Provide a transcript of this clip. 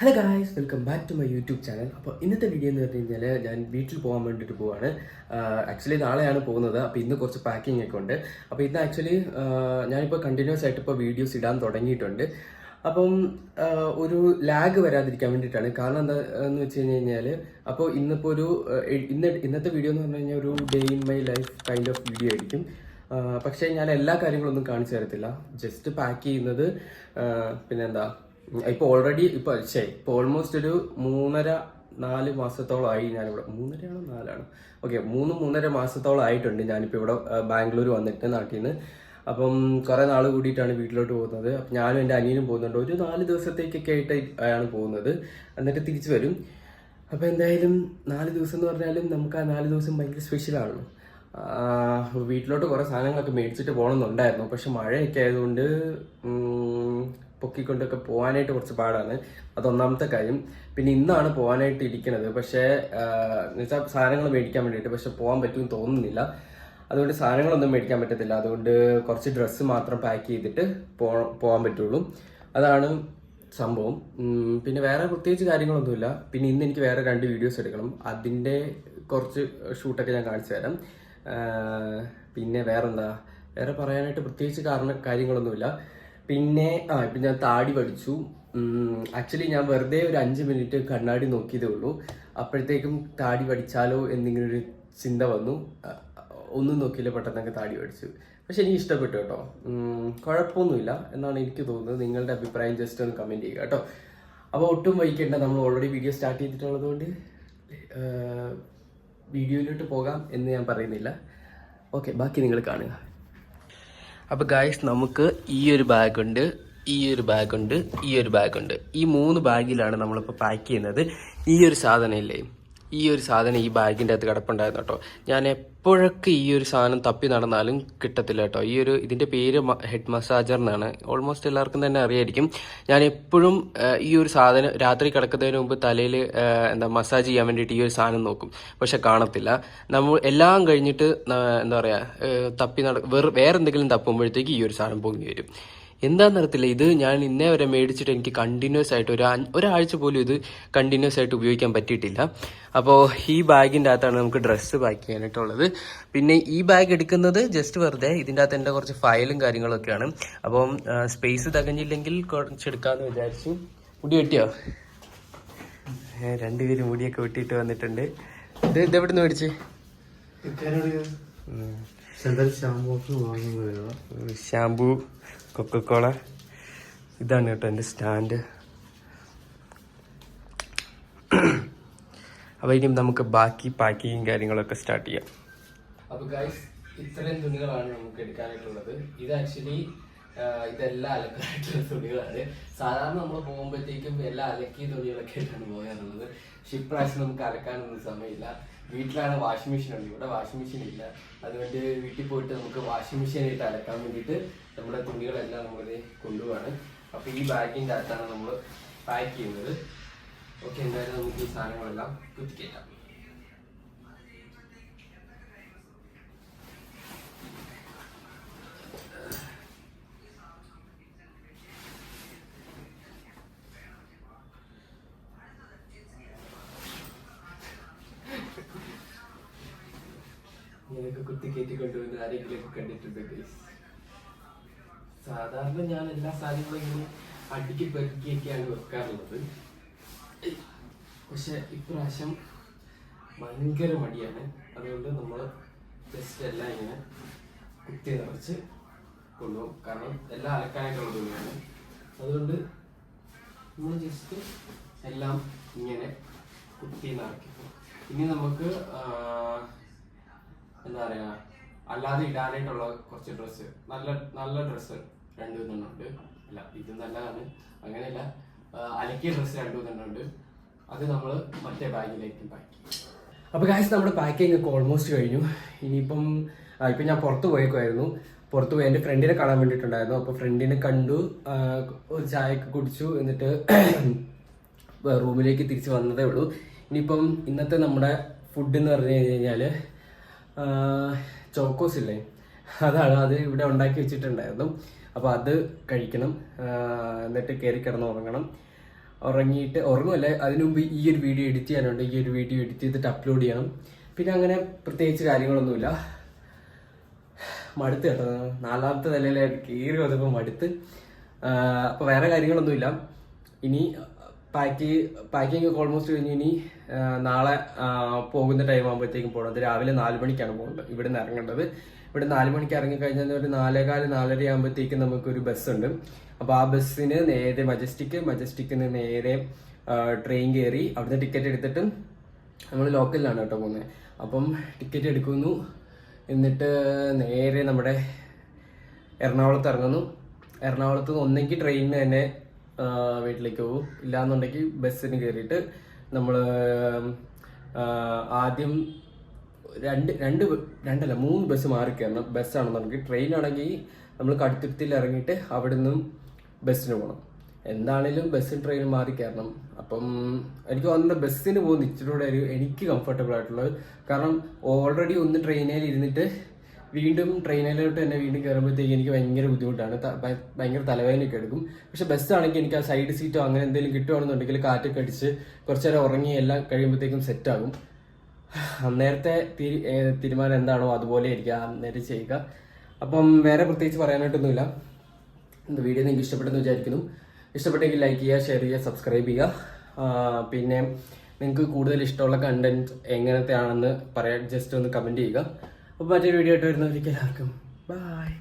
Hello guys welcome back to my YouTube channel അപ്പോൾ ഇന്നത്തെ video എന്ന് പറഞ്ഞു കഴിഞ്ഞാൽ ഞാൻ വീട്ടിൽ പോകാൻ വേണ്ടിയിട്ട് പോവാണ്. ആക്ച്വലി നാളെയാണ് പോകുന്നത്. അപ്പോൾ ഇന്ന് കുറച്ച് പാക്കിംഗ് ഒക്കെ ഉണ്ട്. അപ്പോൾ ഇന്ന് ആക്ച്വലി ഞാനിപ്പോൾ കണ്ടിന്യൂസ് ആയിട്ട് ഇപ്പോൾ വീഡിയോസ് ഇടാൻ തുടങ്ങിയിട്ടുണ്ട്. അപ്പം ഒരു ലാഗ് വരാതിരിക്കാൻ വേണ്ടിയിട്ടാണ്. കാരണം എന്താ എന്ന് വെച്ച് കഴിഞ്ഞ് കഴിഞ്ഞാൽ അപ്പോൾ ഇന്നിപ്പോൾ ഒരു ഇന്ന് ഇന്നത്തെ വീഡിയോ എന്ന് പറഞ്ഞു കഴിഞ്ഞാൽ ഒരു day in my life kind of video ആയിരിക്കും. പക്ഷേ ഞാൻ എല്ലാ കാര്യങ്ങളൊന്നും കാണിച്ചു തരത്തില്ല. ജസ്റ്റ് പാക്ക് ചെയ്യുന്നത് പിന്നെന്താ ഇപ്പോൾ ഓൾറെഡി ഇപ്പൊ ശരി ഇപ്പൊ ഓൾമോസ്റ്റ് ഒരു മൂന്നര നാല് മാസത്തോളമായി ഞാനിവിടെ. മൂന്നരയാണോ നാലാണ്? ഓക്കെ മൂന്ന് മൂന്നര മാസത്തോളം ആയിട്ടുണ്ട് ഞാനിപ്പോൾ ഇവിടെ ബാംഗ്ലൂർ വന്നിട്ട് നാട്ടിൽ നിന്ന് അപ്പം കുറേ നാൾ കൂടിയിട്ടാണ് വീട്ടിലോട്ട് പോകുന്നത്. അപ്പം ഞാനും എന്റെ അനിയനും പോകുന്നുണ്ട്. ഒരു നാല് ദിവസത്തേക്കൊക്കെ ആയിട്ട് ആണ് പോകുന്നത്. എന്നിട്ട് തിരിച്ചു വരും. അപ്പോൾ എന്തായാലും നാല് ദിവസം എന്ന് പറഞ്ഞാലും നമുക്ക് ആ നാല് ദിവസം ഭയങ്കര സ്പെഷ്യലാണല്ലോ വീട്ടിലോട്ട് കുറേ സാധനങ്ങളൊക്കെ മേടിച്ചിട്ട് പോകണമെന്നുണ്ടായിരുന്നു. പക്ഷെ മഴയൊക്കെ ആയതുകൊണ്ട് പൊക്കിക്കൊണ്ടൊക്കെ പോകാനായിട്ട് കുറച്ച് പാടാണ്. അതൊന്നാമത്തെ കാര്യം. പിന്നെ ഇന്നാണ് പോകാനായിട്ട് ഇരിക്കുന്നത് പക്ഷേ എന്നുവെച്ചാൽ സാധനങ്ങൾ മേടിക്കാൻ വേണ്ടിയിട്ട്. പക്ഷെ പോകാൻ പറ്റുമെന്ന് തോന്നുന്നില്ല. അതുകൊണ്ട് സാധനങ്ങളൊന്നും മേടിക്കാൻ പറ്റത്തില്ല. അതുകൊണ്ട് കുറച്ച് ഡ്രസ്സ് മാത്രം പാക്ക് ചെയ്തിട്ട് പോകാൻ പറ്റുള്ളൂ. അതാണ് സംഭവം. പിന്നെ വേറെ പ്രത്യേകിച്ച് കാര്യങ്ങളൊന്നുമില്ല. പിന്നെ ഇന്ന് എനിക്ക് വേറെ രണ്ട് വീഡിയോസ് എടുക്കണം. അതിന്റെ കുറച്ച് ഷൂട്ടൊക്കെ ഞാൻ കാണിച്ചു തരാം. പിന്നെ വേറെന്താ? വേറെ പറയാനായിട്ട് പ്രത്യേകിച്ച് കാരണം കാര്യങ്ങളൊന്നുമില്ല. പിന്നെ ആ ഇപ്പം ഞാൻ താടി പഠിച്ചു. ആക്ച്വലി ഞാൻ വെറുതെ ഒരു അഞ്ച് മിനിറ്റ് കണ്ണാടി നോക്കിയതേ ഉള്ളൂ. അപ്പോഴത്തേക്കും താടി പഠിച്ചാലോ എന്നിങ്ങനെ ഒരു ചിന്ത വന്നു. ഒന്നും നോക്കിയില്ല പെട്ടെന്നൊക്കെ താടി പഠിച്ചു. പക്ഷെ എനിക്ക് ഇഷ്ടപ്പെട്ടു കേട്ടോ. കുഴപ്പമൊന്നുമില്ല എന്നാണ് എനിക്ക് തോന്നുന്നത്. നിങ്ങളുടെ അഭിപ്രായം ജസ്റ്റ് ഒന്ന് കമന്റ് ചെയ്യുക കേട്ടോ. അപ്പോൾ ഒട്ടും വൈകിക്കേണ്ട. നമ്മൾ ഓൾറെഡി വീഡിയോ സ്റ്റാർട്ട് ചെയ്തിട്ടുള്ളതുകൊണ്ട് വീഡിയോയിലോട്ട് പോകാം എന്ന് ഞാൻ പറയുന്നില്ല. ഓക്കെ ബാക്കി നിങ്ങൾ കാണുക. അപ്പോൾ ഗായ്സ് നമുക്ക് ഈ ഒരു ബാഗുണ്ട് ഈ ഒരു ബാഗുണ്ട് ഈ ഒരു ബാഗുണ്ട് ഈ മൂന്ന് ബാഗിലാണ് നമ്മളിപ്പോൾ പാക്ക് ചെയ്യുന്നത്. ഈ ഒരു സാധനം ഇല്ലേ? ഈ ഒരു സാധനം ഈ ബാഗിന്റെ അകത്ത് കിടപ്പുണ്ടായിരുന്നു കേട്ടോ. ഞാൻ എപ്പോഴൊക്കെ ഈ ഒരു സാധനം തപ്പി നടന്നാലും കിട്ടത്തില്ല കേട്ടോ. ഈ ഒരു ഇതിന്റെ പേര് ഹെഡ് മസാജർ എന്നാണ്. ഓൾമോസ്റ്റ് എല്ലാവർക്കും തന്നെ അറിയായിരിക്കും. ഞാൻ എപ്പോഴും ഈ ഒരു സാധനം രാത്രി കിടക്കുന്നതിന് മുമ്പ് തലയിൽ എന്താ മസാജ് ചെയ്യാൻ വേണ്ടിയിട്ട് ഈ ഒരു സാധനം നോക്കും. പക്ഷെ കാണത്തില്ല. നമ്മൾ എല്ലാം കഴിഞ്ഞിട്ട് എന്താ പറയുക തപ്പി നട വേറെ എന്തെങ്കിലും തപ്പുമ്പോഴത്തേക്ക് ഈ ഒരു സാധനം പൊങ്ങി വരും. എന്താണെന്നറിയത്തില്ല ഇത് ഞാൻ ഇന്നേ വരെ മേടിച്ചിട്ട് എനിക്ക് കണ്ടിന്യൂസ് ആയിട്ട് ഒരു ഒരാഴ്ച പോലും ഇത് കണ്ടിന്യൂസ് ആയിട്ട് ഉപയോഗിക്കാൻ പറ്റിയിട്ടില്ല. അപ്പോൾ ഈ ബാഗിന്റെ അകത്താണ് നമുക്ക് ഡ്രസ്സ് പാക്ക് ചെയ്യാനായിട്ടുള്ളത്. പിന്നെ ഈ ബാഗ് എടുക്കുന്നത് ജസ്റ്റ് വെറുതെ ഇതിന്റെ അകത്ത് എന്റെ കുറച്ച് ഫയലും കാര്യങ്ങളൊക്കെയാണ്. അപ്പം സ്പേസ് തകഞ്ഞില്ലെങ്കിൽ കുറച്ചെടുക്കാമെന്ന് വിചാരിച്ചു മുടി വെട്ടിയോ? രണ്ടുപേരും മുടിയൊക്കെ വെട്ടിയിട്ട് വന്നിട്ടുണ്ട്. ഇത് ഇതെവിടെ നിന്ന് മേടിച്ച്? ഷാംപൂ. കൊക്കക്കോള ഇതാണ് കേട്ടോ എന്റെ സ്റ്റാൻഡ്. അപ്പോൾ ഇനി നമുക്ക് ബാക്കി പാക്കിങ്ങും കാര്യങ്ങളൊക്കെ സ്റ്റാർട്ട് ചെയ്യാം. അപ്പോൾ ഗൈസ് ഇത്രയും തുണികളാണ് നമുക്ക് എടുക്കാനായിട്ടുള്ളത്. ഇത് ആക്ച്വലി ഇതെല്ലാം അലക്കാനായിട്ടുള്ള തുണികളാണ്. സാധാരണ നമ്മൾ പോകുമ്പോഴത്തേക്കും എല്ലാം അലക്കിയ തുണികളൊക്കെ ആയിട്ടാണ് പോകാറുള്ളത്. പക്ഷെ നമുക്ക് അലക്കാനൊന്നും സമയമില്ല. വീട്ടിലാണ് വാഷിംഗ് മെഷീൻ ഉണ്ട് ഇവിടെ വാഷിംഗ് മെഷീൻ ഇല്ല. അതുകൊണ്ട് വീട്ടിൽ പോയിട്ട് നമുക്ക് വാഷിംഗ് മെഷീനായിട്ട് അലക്കാൻ വേണ്ടിയിട്ട് നമ്മുടെ തുണികളെല്ലാം നമ്മൾ കൊണ്ടുപോവാണ്. അപ്പോൾ ഈ ബാഗിന്റെ അകത്താണ് നമ്മൾ പാക്ക് ചെയ്യുന്നത്. ഓക്കെ എന്തായാലും നമുക്ക് ഈ സാധനങ്ങളെല്ലാം കുത്തിക്കയറ്റാം. ഞാനൊക്കെ കുത്തി കയറ്റി കൊണ്ടുവന്ന് ആരെങ്കിലും കണ്ടിട്ടുണ്ട്. സാധാരണ ഞാൻ എല്ലാ സാധനങ്ങളും ഇങ്ങനെ അടുക്കി പെറുക്കിയൊക്കെയാണ് വെക്കാറുള്ളത്. പക്ഷെ ഇപ്രാവശ്യം ഭയങ്കര മടിയാണ്. അതുകൊണ്ട് നമ്മൾ ജസ്റ്റ് എല്ലാം ഇങ്ങനെ കുത്തി നിറച്ച് കൊണ്ടുപോകും. കാരണം എല്ലാം അലക്കാനായിട്ടുള്ള തുണിയാണ് അതുകൊണ്ട് നമ്മൾ ജസ്റ്റ് എല്ലാം ഇങ്ങനെ കുത്തി നിറയ്ക്കും. ഇനി നമുക്ക് എന്താ പറയാ അല്ലാതെ ഇടാനായിട്ടുള്ള കുറച്ച് ഡ്രസ്സ് നല്ല നല്ല ഡ്രസ്സ് രണ്ടു മൂന്നെണ്ണമുണ്ട് അല്ല ഇത് നല്ലതാണ്. അങ്ങനെയല്ല അലക്കിയ ഡ്രസ്സ് രണ്ടു മൂന്നെണ്ണമുണ്ട് അത് നമ്മൾ മറ്റേ ബാഗിലേക്ക് പാക്ക് അപ്പോൾ കാശ് നമ്മുടെ പാക്കിംഗ് ഒക്കെ ഓൾമോസ്റ്റ് കഴിഞ്ഞു. ഇനിയിപ്പം ഇപ്പം ഞാൻ പുറത്ത് പോയേക്കുമായിരുന്നു പുറത്ത് പോയി എന്റെ ഫ്രണ്ടിനെ കാണാൻ വേണ്ടിയിട്ടുണ്ടായിരുന്നു. അപ്പോൾ ഫ്രണ്ടിനെ കണ്ടു ഒരു ചായയൊക്കെ കുടിച്ചു. എന്നിട്ട് റൂമിലേക്ക് തിരിച്ച് വന്നതേ ഉള്ളൂ. ഇനിയിപ്പം ഇന്നത്തെ നമ്മുടെ ഫുഡ് എന്ന് പറഞ്ഞു കഴിഞ്ഞാൽ ചോക്കോസ് ഇല്ലേ അതാണ് അത് ഇവിടെ ഉണ്ടാക്കി വെച്ചിട്ടുണ്ടായിരുന്നു. അപ്പോൾ അത് കഴിക്കണം. എന്നിട്ട് കയറി കിടന്ന് ഉറങ്ങണം. ഉറങ്ങിയിട്ട് ഉറങ്ങുമല്ലേ അതിനു മുമ്പ് ഈ ഒരു വീഡിയോ എഡിറ്റ് ചെയ്യാനുണ്ട്. ഈ ഒരു വീഡിയോ എഡിറ്റ് ചെയ്തിട്ട് അപ്ലോഡ് ചെയ്യണം. പിന്നെ അങ്ങനെ പ്രത്യേകിച്ച് കാര്യങ്ങളൊന്നുമില്ല. മടുത്ത് കേട്ടോ. നാലാമത്തെ നിലയിലായിട്ട് കയറി വന്നപ്പോൾ മടുത്ത്. അപ്പോൾ വേറെ കാര്യങ്ങളൊന്നുമില്ല. ഇനി പാക്ക് പാക്കിംഗ് ഒക്കെ ഓൾമോസ്റ്റ് കഴിഞ്ഞ് ഇനി നാളെ പോകുന്ന ടൈം ആകുമ്പോഴത്തേക്കും പോകണം രാവിലെ നാല് മണിക്കാണ് പോകുന്നത് ഇവിടെ നിന്ന് ഇറങ്ങേണ്ടത്. ഇവിടെ നാല് മണിക്ക് ഇറങ്ങി കഴിഞ്ഞാൽ ഒരു നാലേകാൽ നാലര ആകുമ്പോഴത്തേക്കും നമുക്കൊരു ബസ്സുണ്ട് അപ്പോൾ ആ ബസ്സിന് നേരെ മജസ്റ്റിക് മജസ്റ്റിക്കിന് നേരെ ട്രെയിൻ കയറി അവിടുന്ന് ടിക്കറ്റ് എടുത്തിട്ട് നമ്മൾ ലോക്കലിലാണ് കേട്ടോ പോകുന്നത് അപ്പം ടിക്കറ്റ് എടുക്കുന്നു. എന്നിട്ട് നേരെ നമ്മുടെ എറണാകുളത്ത് ഇറങ്ങുന്നു. എറണാകുളത്ത് ഒന്നെങ്കിൽ ട്രെയിനിന് തന്നെ വീട്ടിലേക്ക് പോകും. ഇല്ലാന്നുണ്ടെങ്കിൽ ബസ്സിന് കയറിയിട്ട് നമ്മൾ ആദ്യം രണ്ട് രണ്ട് രണ്ടല്ല മൂന്ന് ബസ് മാറി കയറണം. ബസ്സാണെന്നുണ്ടെങ്കിൽ ട്രെയിൻ ആണെങ്കിൽ നമ്മൾ കടുത്തുരുത്തിൽ ഇറങ്ങിയിട്ട് അവിടെ നിന്നും ബസ്സിന് പോകണം. എന്താണേലും ബസ്സും ട്രെയിനും മാറി കയറണം. അപ്പം എനിക്ക് വന്ന ബസ്സിന് പോകുന്ന ഇച്ചിരി കൂടെ ഒരു എനിക്ക് കംഫർട്ടബിൾ ആയിട്ടുള്ളത്. കാരണം ഓൾറെഡി ഒന്ന് ട്രെയിനിൽ ഇരുന്നിട്ട് വീണ്ടും ട്രെയിനിലോട്ട് തന്നെ വീണ്ടും കയറുമ്പോഴത്തേക്ക് എനിക്ക് ഭയങ്കര ബുദ്ധിമുട്ടാണ് ത- ഭയ- ഭയങ്കര തലവേദനയൊക്കെ എടുക്കും പക്ഷെ ബസ്സാണെങ്കിൽ എനിക്ക് ആ സൈഡ് സീറ്റോ അങ്ങനെ എന്തെങ്കിലും കിട്ടുവാണെന്നുണ്ടെങ്കിൽ കാറ്റൊക്കെ അടിച്ച് കുറച്ച് നേരം ഉറങ്ങി എല്ലാം കഴിയുമ്പോഴത്തേക്കും സെറ്റാകും അന്നേരത്തെ തീരു- ഏ, തീരുമാനം എന്താണോ അതുപോലെ ആയിരിക്കും അന്നേരം ചെയ്യുക അപ്പം വേറെ പ്രത്യേകിച്ച് പറയാനായിട്ടൊന്നുമില്ല இந்த വീഡിയോ നിങ്ങൾക്ക് ഇഷ്ടപ്പെട്ടെന്ന് വിചാരിക്കുന്നു ഇഷ്ടപ്പെട്ടെങ്കിൽ ലൈക്ക് ചെയ്യുക ഷെയർ ചെയ്യുക സബ്സ്ക്രൈബ് ചെയ്യുക ആ, പിന്നെ നിങ്ങൾക്ക് കൂടുതൽ ഇഷ്ടമുള്ള കണ്ടന്റ് എങ്ങനത്തെ ആണെന്ന് പറയാൻ ജസ്റ്റ് ഒന്ന് കമൻറ്റ് ചെയ്യുക അപ്പോൾ മറ്റൊരു വീഡിയോ ആയിട്ട് വരുന്നവർക്ക് എല്ലാവർക്കും. ബൈ